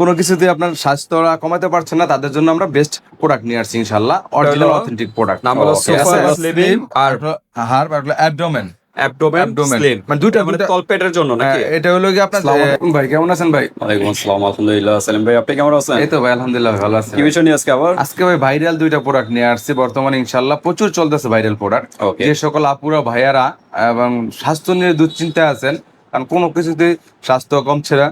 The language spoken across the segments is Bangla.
কোনো কিছুতে আপনার স্বাস্থ্যরা কমাতে পারছেন না তাদের জন্য আমরা বেস্ট প্রোডাক্ট নিয়ে আসছি ইনশাল্লাহ অরিজিনাল অথেন্টিক প্রোডাক্ট নাম হলো আর হার অ্যাবডোমেন অ্যাবডোমেন স্লিম মানে দুইটা মানে তলপেটের জন্য নাকি? এটা হলো কি আপনার ভাই কেমন আছেন ভাই? ওয়ালাইকুম আসসালাম আলহামদুলিল্লাহ সালিম ভাই আপনি কেমন আছেন? এই তো ভাই আলহামদুলিল্লাহ ভালো আছি। কি বিষয় নিয়ে আজকে আবার? আজকে ভাই ভাইরাল দুইটা প্রোডাক্ট নিয়ে আসছি বর্তমানে ইনশাল্লাহ প্রচুর চলতেছে ভাইরাল প্রোডাক্ট. যে সকল আপুরা ভাইয়ারা এবং স্বাস্থ্য নিয়ে দুশ্চিন্তায় আছেন কারণ কোনো কিছুতে স্বাস্থ্য কমছে না।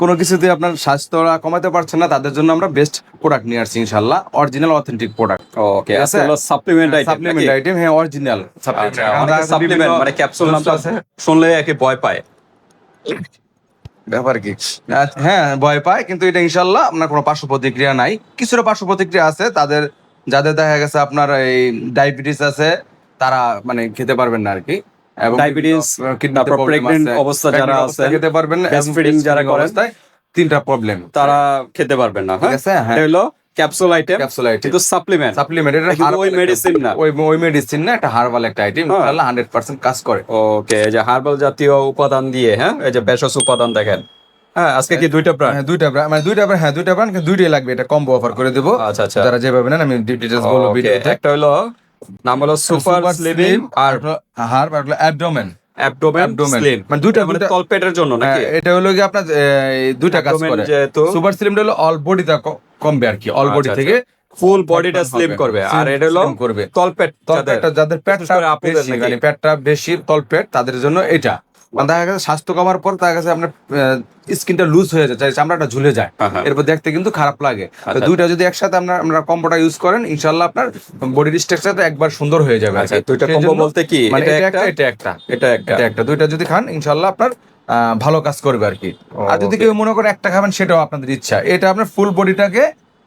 কোনো কিছুতে আপনার স্বাস্থ্যরা কমাতে পারছেন না তাদের জন্য আমরা বেস্ট প্রোডাক্ট নিয়ে আসছি ইনশাল্লাহ অরিজিনাল অথেন্টিক প্রোডাক্ট ওকে আছে? সাপ্লিমেন্ট আইটেম সাপ্লিমেন্ট আইটেম হ্যাঁ অরিজিনাল আচ্ছা সাপ্লিমেন্ট মানে ক্যাপসুল নামটা শুনলে একে ভয় পায়। ব্যাপার কি? আচ্ছা, হ্যাঁ ভয় পায় কিন্তু এটা ইনশাল্লাহ আপনার কোনো পার্শ্ব প্রতিক্রিয়া নাই। কিছুটা পার্শ্ব প্রতিক্রিয়া আছে তাদের যাদের দেখা গেছে আপনার এই ডায়াবেটিস আছে তারা মানে খেতে পারবেন না আর কি। এবং Diabetes, কিডনিতে তারপর প্রবলেম pregnant আছে। অবস্থা যারা Pregnant খেতে পারবেন না, এবং যারা করেন, তিনটা প্রবলেম তারা খেতে পারবেন না হ্যাঁ? ঠিক হ্যাঁ। এটা হলো ক্যাপসুল আইটেম ক্যাপসুল আইটেম কিন্তু সাপ্লিমেন্ট সাপ্লিমেন্ট এটা ওই medicine না। ওই ওই মেডিসিন না এটা হার্বাল একটা আইটেম হ্যাঁ। ইনশাআল্লাহ 100% কাজ করে। ওকে যে হার্বাল জাতীয় উপাদান দিয়ে হ্যাঁ? এই যে ভেষজ উপাদান দেখেন। হ্যাঁ আজকে কি দুইটা ব্র্যান্ড হ্যাঁ দুইটা brand- মানে দুইটা হ্যাঁ দুইটা ব্র্যান্ড দুইটাই লাগবে এটা কম্বো অফার করে দেবো। আচ্ছা আচ্ছা। যারা যেভাবে নেন আমি ডিটেলস বলব ভিডিওতে। একটা হলো নাম হলো সুপার স্লিম আর হার অ্যাবডোমেন। Abdomen slim. মানে দুইটা- মানে তলপেটের জন্য নাকি? এটা হলো কি আপনার দুইটা কাজ করে। সুপার স্লিমটা হলো অল বডিটা কমবে আর কি অল বডি আচ্ছা, থেকে ফুল বডিটা স্লিম করবে। আর এটা হলো করবে। তলপেট যাদের তলপেটটা যাদের পেটটা বেশি মানে পেটটা বেশি তলপেট তাদের জন্য এটা। মানে দেখা গেছে স্বাস্থ্য কমার পর আপনার স্কিনটা লুজ হয়ে যায় চামড়াটা ঝুলে যায়। হ্যাঁ, হ্যাঁ। এরপর দেখতে কিন্তু খারাপ লাগে। আচ্ছা। দুইটা যদি একসাথে আমরা আমরা কম্বোটা ইউজ করেন ইনশাল্লাহ আপনার বডির স্ট্রাকচারটা একবার সুন্দর হয়ে যাবে আচ্ছা দুইটা কম্বো বলতে কি? মানে এটা একটা এটা একটা? এটা একটা। এটা একটা। দুইটা যদি খান ইনশাল্লাহ আপনার ভালো কাজ করবে আর কি। আর যদি কেউ মনে করে একটা খাবেন সেটাও আপনাদের ইচ্ছা। এটা আপনার ফুল বডিটাকে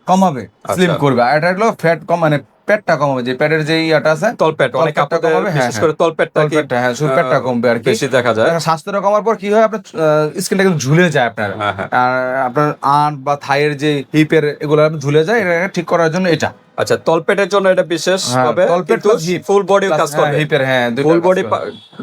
কমাবে স্লিম আচ্ছা। করবে। আর এটা হলো ফ্যাট কম মানে পেটটা কমাবে যে পেটের যে ইয়াটা আছে তলপেট অনেক আপুদের কমাবে, হ্যাঁ, বিশেষ করে তলপেটটা তলপেটটা হ্যাঁ শুধু পেটটা কমবে আর বেশি দেখা যায়? স্বাস্থ্যটা কমার পর কি হয় আপনার স্কিনটা কিন্তু ঝুলে যায় আপনার। হ্যাঁ, হ্যাঁ। আর আপনার আঁট বা থাইয়ের যে হিপের এগুলো ঝুলে যায় এটা ঠিক করার জন্য এটা। আচ্ছা তলপেটের জন্য এটা বিশেষ হ্যাঁ, হবে তলপেট ফুল বডি কাজ করবে। হিপের হ্যাঁ ফুল বডি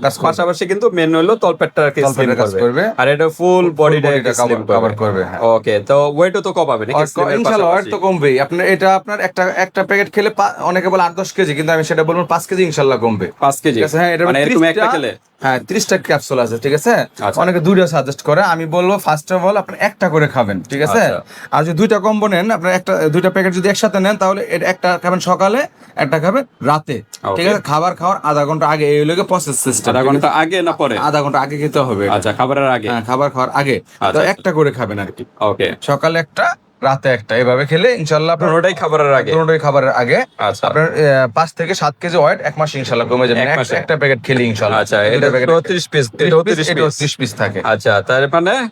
কাজ করবে। পাশাপাশি কিন্তু মেন হলো তলপেটটাকে স্লিম তলপেটের কাজ করবে। আর এটা ফুল বডিটা স্লিম cover করবে, হ্যাঁ। ওকে তো ওয়েটও তো কমাবে নাকি ইনশাল্লাহ ওয়েট তো কমবেই। আপনার এটা আপনার একটা একটা প্যাকেট খেলে অনেকে বলে আট দশ কেজি কিন্তু আমি সেটা বলব পাঁচ কেজি ইনশাল্লাহ কমবে। পাঁচ কেজি। ঠিক আছে হ্যাঁ এটা মানে এরকম একটা খেলে। হ্যাঁ ত্রিশটা ক্যাপসুল আছে ঠিক আছে? আচ্ছা। অনেকে দুইটা সাজেস্ট করে আমি বলব ফার্স্ট অফ অল আপনি একটা করে খাবেন ঠিক আছে? আচ্ছা। আর যদি দুইটা কম্বো নেন আপনার একটা দুইটা প্যাকেট যদি একসাথে নেন তাহলে একটা খাবেন সকালে একটা খাবেন রাতে ঠিক আছে? খাবার খাওয়ার আধা ঘণ্টা আগে এই হলো প্রসেস সিস্টেম আধা ঘণ্টা আগে না পরে? আধা ঘণ্টা আগে খেতে হবে আচ্ছা খাবারের আগে? হ্যাঁ খাবার খাওয়ার আগে। তো আচ্ছা। একটা করে খাবেন আর কি। ওকে সকালে একটা রাতে একটা। এভাবে খেলে ইনশাল্লাহ আপনার পুরোটাই খাবারের আগে। দুটোই খাবারের আগে। আচ্ছা। আপনার পাঁচ থেকে সাত কেজি ওয়েট এক মাস ইনশাল্লাহ কমে যাবে। এক একটা- একটা প্যাকেট খেলে ইনশাল্লাহ। আচ্ছা এটা packet- 30 পিস এটাও 30 এটাও পিস থাকে। আচ্ছা তার মানে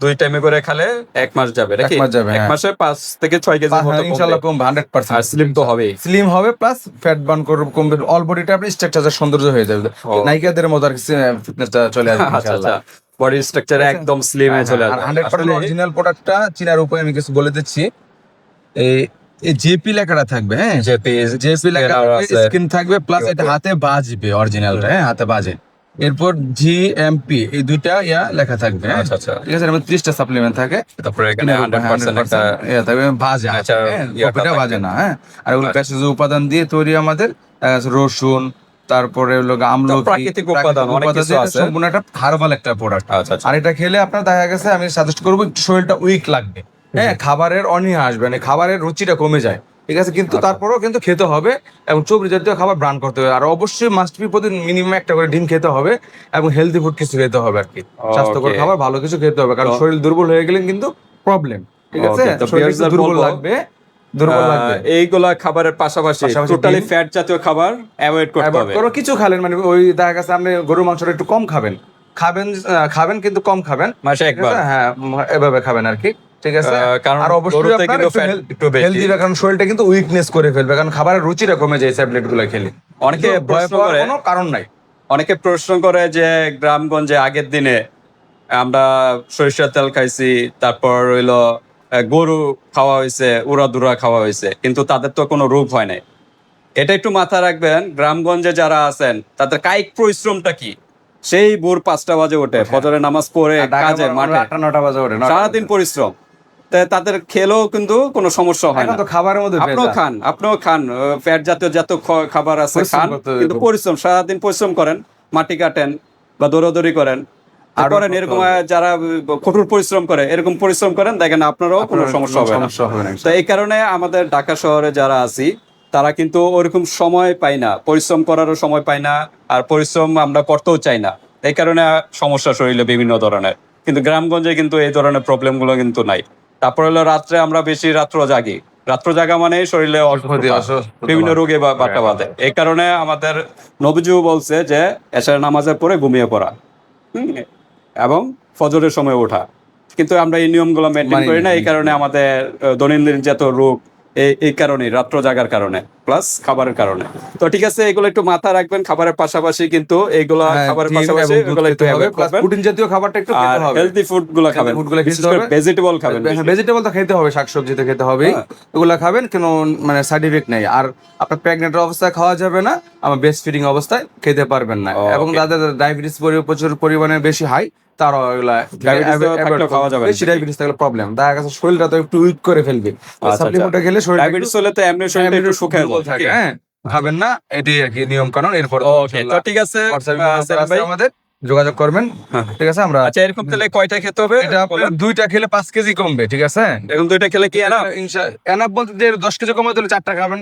দুই টাইমে করে খেলে এক মাস যাবে নাকি? এক মাস যাবে, এক হ্যাঁ। মাসে পাঁচ থেকে ছয় কেজি মতো কমবে। ইনশাল্লাহ কমবে হান্ড্রেড আর পার্সেন্ট স্লিম তো হবেই। স্লিম হবে প্লাস ফ্যাট বার্ন করবে কমবে। অল বডিটা আপনি স্ট্রাকচার সৌন্দর্য হয়ে যাবে। ও। নায়িকাদের মতো আর কি ফিটনেসটা চলে আসবে আচ্ছা আচ্ছা। বডি স্ট্রাকচার একদম স্লিম হয়ে চলে আসবে। হান্ড্রেড পার্সেন্ট অরিজিনাল প্রোডাক্টটা চিনার উপায় আমি কিছু বলে দিচ্ছি। এই এই জেপি লেখাটা থাকবে হ্যাঁ? জেপি লেখা স্ক্রিন থাকবে প্লাস এটা হাতে বাজবে অরিজিনালটা হ্যাঁ হাতে বাজে। এরপর জি এম পি এই দুইটা ইয়া লেখা থাকবে হ্যাঁ? আচ্ছা আচ্ছা। ঠিক আছে মধ্যে ত্রিশটা সাপ্লিমেন্ট থাকে। তারপরে এখানে হান্ড্রেড পার্সেন্ট একটা ইয়া থাকবে বাজে আচ্ছা, হ্যাঁ। বাজে না হ্যাঁ? আর ওগুলো আচ্ছা। উপাদান দিয়ে তৈরি আমাদের রসুন তারপরে হলো আমলকি প্রাকৃতিক উপাদান, অনেক কিছু আছে। সম্পূর্ণ একটা হার্বাল একটা প্রোডাক্ট আচ্ছা আচ্ছা। আর এটা খেলে আপনার দেখা গেছে আমি সাজেস্ট করব শরীরটা উইক লাগবে। হ্যাঁ খাবারের অনীহা আসবে মানে খাবারের রুচিটা কমে যায়। ঠিক আছে কিন্তু আচ্ছা। তারপরেও কিন্তু খেতে হবে এবং চর্বি জাতীয় খাবার ব্রান করতে হবে। আর অবশ্যই মাস্ট বি প্রতিদিন মিনিমাম একটা করে ডিম খেতে হবে এবং হেলদি ফুড কিছু খেতে হবে আর কি। স্বাস্থ্যকর খাবার ভালো কিছু খেতে হবে কারণ শরীর দুর্বল হয়ে গেলে কিন্তু প্রবলেম ঠিক আছে? শরীর দুর্বল লাগবে। এইগুলা খাবারের পাশাপাশি টোটালি ফ্যাট জাতীয় খাবার অ্যাভয়েড করতে হবে। কোনো কিছু খালেন মানে ওই দেখা গেছে আপনি গরুর মাংসটা একটু কম খাবেন। খাবেন খাবেন কিন্তু কম খাবেন। মাসে একবার। হ্যাঁ এভাবে খাবেন আর কি। ঠিক আছে? কারণ আর অবশ্যই আপনার একটু শরীরটা কিন্তু উইকনেস করে ফেলবে। কারণ খাবারের রুচিটা কমে যায় ট্যাবলেটগুলো খেলে। অনেকে ভয় পাওয়ার কোনো কারণ নাই। অনেকে প্রশ্ন করে যে গ্রামগঞ্জে আগের দিনে আমরা সরিষার তেল খাইছি তারপর আহ, গরু খাওয়া হয়েছে উড়াদুরা খাওয়া হয়েছে কিন্তু তাদের তো কোনো রোগ হয় নাই। এটা একটু মাথা রাখবেন গ্রামগঞ্জে যারা আছেন তাদের কায়িক পরিশ্রমটা কি? সেই ভোর পাঁচটা বাজে ওঠে ফজরের নামাজ পড়ে কাজে মাঠে। আটটা নটা বাজে ওঠে সারাদিন পরিশ্রম। তাদের খেলেও কিন্তু কোনো সমস্যা হয় না। তো খাবারের মধ্যে আপনিও খান আপনিও খান ফ্যাট জাতীয় যত খাবার আছে খান কিন্তু পরিশ্রম সারাদিন পরিশ্রম করেন মাটি কাটেন বা দৌড়াদৌড়ি করেন। করেন এরকম যারা কঠোর পরিশ্রম করে এরকম পরিশ্রম করেন দেখেন আপনারও কোনো সমস্যা হবে না। তো এই কারণে আমাদের ঢাকা শহরে যারা আছি তারা কিন্তু ওরকম সময় পাই না পরিশ্রম করারও সময় পাই না আর পরিশ্রম আমরা করতেও চাই না। এই কারণে সমস্যা শরীরে বিভিন্ন ধরনের। কিন্তু গ্রামগঞ্জে কিন্তু এই ধরনের প্রবলেমগুলো কিন্তু নাই। তারপরে হলো রাত্রে আমরা বেশি রাত্র জাগি। রাত্র জাগা মানে শরীরে বিভিন্ন রোগে বাটা বাঁধে। এই কারণে আমাদের নবীজিও বলছে যে এশার নামাজের পরে ঘুমিয়ে পড়া। হুম? এবং ফজরের সময় ওঠা কিন্তু আমরা এই নিয়মগুলো মেনটেন করি না। এই কারণে আমাদের দৈনন্দিন যত রোগ এই এই কারণে রাত্র জাগার কারণে প্লাস খাবারের কারণে তো ঠিক আছে এগুলো একটু মাথা রাখবেন খাবারের পাশাপাশি কিন্তু এগুলো হ্যাঁ, খাবারের পাশাপাশি এগুলো একটু হবে, করবেন। প্রোটিন জাতীয় খাবারটা একটু খেতে হবে হেলদি ফুডগুলো খাবেন food গুলো বিশেষ খেতে করে। ভেজিটেবল খাবেন। ভেজিটেবল তো খেতে হবে শাকসবজি তো খেতে হবে হ্যাঁ। এগুলো খাবেন কোনো মানে সাইড ইফেক্ট নেই আর আপনার প্রেগনেন্ট অবস্থায় খাওয়া যাবে না আমার বেস্ট ফিডিং অবস্থায় খেতে পারবেন না এবং যাদের ডায়াবেটিস প্রচুর পরিমাণে বেশি হাই তারও এগুলা খাওয়া যাবে। বেশি ডায়াবেটিস থাকলে প্রবলেম দেখা গেছে শরীরটা তো একটু উইক করে ফেলবে। আচ্ছা। সাপ্লিমেন্টটা খেলে শরীর ডায়াবেটিস হলে তো এমনি শরীরটা একটু শুকায় থাকে হ্যাঁ? খাবেন না এটি আর কি নিয়ম কানুন এরপর ওকে তো ঠিক আছে। আমাদের যোগাযোগ করবেন। হ্যাঁ। ঠিক আছে আমরা আচ্ছা এরকম তাহলে কয়টা খেতে হবে? এটা দুইটা খেলে পাঁচ কেজি কমবে ঠিক আছে? এখন দুইটা খেলে কি না এনাফ বলতে দশ কেজি কমাতে হলে চারটা খাবেন।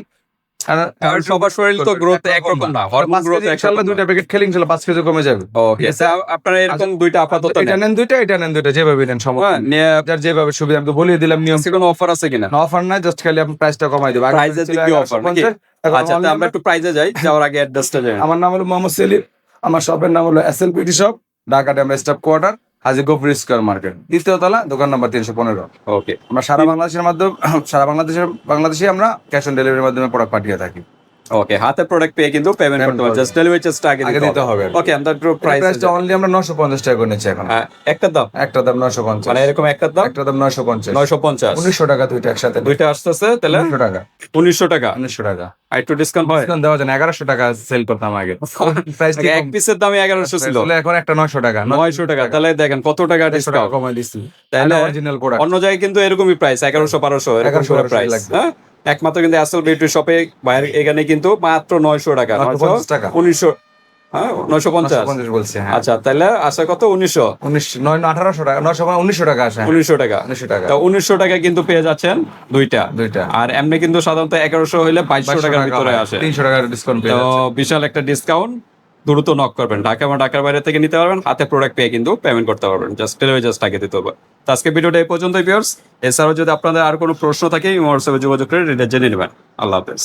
কারণ সবার শরীর তো গ্রোথ একরকম না হরমোন গ্রোথ কেজি দুইটা প্যাকেট খেলে ইনশাআল্লাহ পাঁচ কেজি কমে যাবে। ওকে আপনারা এরকম দুইটা আপাতত এটা নেন। দুইটা এটা নেন দুইটা যেভাবে নেন সমস্যা হ্যাঁ যার যেভাবে সুবিধা আমি তো বলিয়ে দিলাম নিয়ম। কোনো অফার আছে কিনা? অফার নাই জাস্ট খালি আপনি প্রাইসটা কমাই অফার নাকি? আচ্ছা আমরা একটু যাই যাওয়ার আগে অ্যাড্রেসটা আমার নাম হলো মোহাম্মদ সেলিম আমার শপের নাম হলো S L P T shop Dhaka dam staff quarter Haji Gafur square market. দ্বিতীয় তলা দোকান নম্বর তিনশো পনেরো। ওকে আমরা সারা বাংলাদেশের মাধ্যমে সারা বাংলাদেশের বাংলাদেশে আমরা ক্যাশ অন ডেলিভারির মাধ্যমে প্রোডাক্ট পাঠিয়ে থাকি। ওকে হাতে প্রোডাক্ট পেয়ে কিন্তু পেমেন্ট করতে হবে জাস্ট ডেলিভারি চার্জটা আগে দিতে হবে। ওকে আমরা একটু প্রাইস প্রাইসটা অনলি আমরা নশো পঞ্চাশ টাকা করে নিচ্ছি এখন। একটা দাম? একটা দাম নশো পঞ্চাশ। মানে এরকম একটা দাম? একটা দাম নশো পঞ্চাশ। নয়শো পঞ্চাশ। উনিশশো টাকা দুইটা একসাথে। দুইটা আসতেছে তাহলে? উনিশশো টাকা। উনিশশো টাকা? উনিশশো টাকা। আর একটু ডিসকাউন্ট হয়? ডিসকাউন্ট দেওয়া যায় না। এগারোশো টাকা সেল করতাম আগে। প্রাইস এক পিসের দামে এগারোশো ছিল। এখন একটা নশো টাকা। নয়শো টাকা। তাহলে দেখেন কত টাকা ডিসকাউন্ট কমাই দিচ্ছি। তাহলে অরিজিনাল প্রোডাক্ট অন্য জায়গায় কিন্তু এরকমই প্রাইস এগারোশো বারোশো এরকম 1100 করে 1200 প্রাইস লাগবে। হ্যাঁ? একমাত্র কিন্তু আসল বিউটি শপে বাইরে এখানে কিন্তু মাত্র নয়শো টাকা 950 টাকা। উনিশশো হ্যাঁ নয়শো পঞ্চাশ। বলছে হ্যাঁ। আচ্ছা তাহলে কত উনিশশো। উনিশ নয় আঠারোশো টাকা নশো উনিশশো টাকা আসে। উনিশশো টাকা। উনিশশো টাকা। তো উনিশশো টাকা কিন্তু পেয়ে যাচ্ছেন দুইটা। দুইটা। আর এমনি কিন্তু সাধারণত এগারোশো হইলে বাইশশো টাকার ভিতরে আসে। তিনশো টাকার ডিসকাউন্ট তো বিশাল একটা ডিসকাউন্ট দ্রুত নক করবেন। ঢাকা এবং ঢাকার বাইরে থেকে নিতে পারবেন, হাতে প্রোডাক্ট পেয়ে কিন্তু পেমেন্ট করতে পারবেন। জাস্ট ডেলিভারি জাস্ট আগে দিতে হবে। তো আজকে ভিডিওটা এই পর্যন্ত পিওর্স এছাড়াও যদি আপনাদের আর কোনো প্রশ্ন থাকে হোয়াটসঅ্যাপে যোগাযোগ করে রিলেট জেনে নেবেন। আল্লাহ হাফেজ।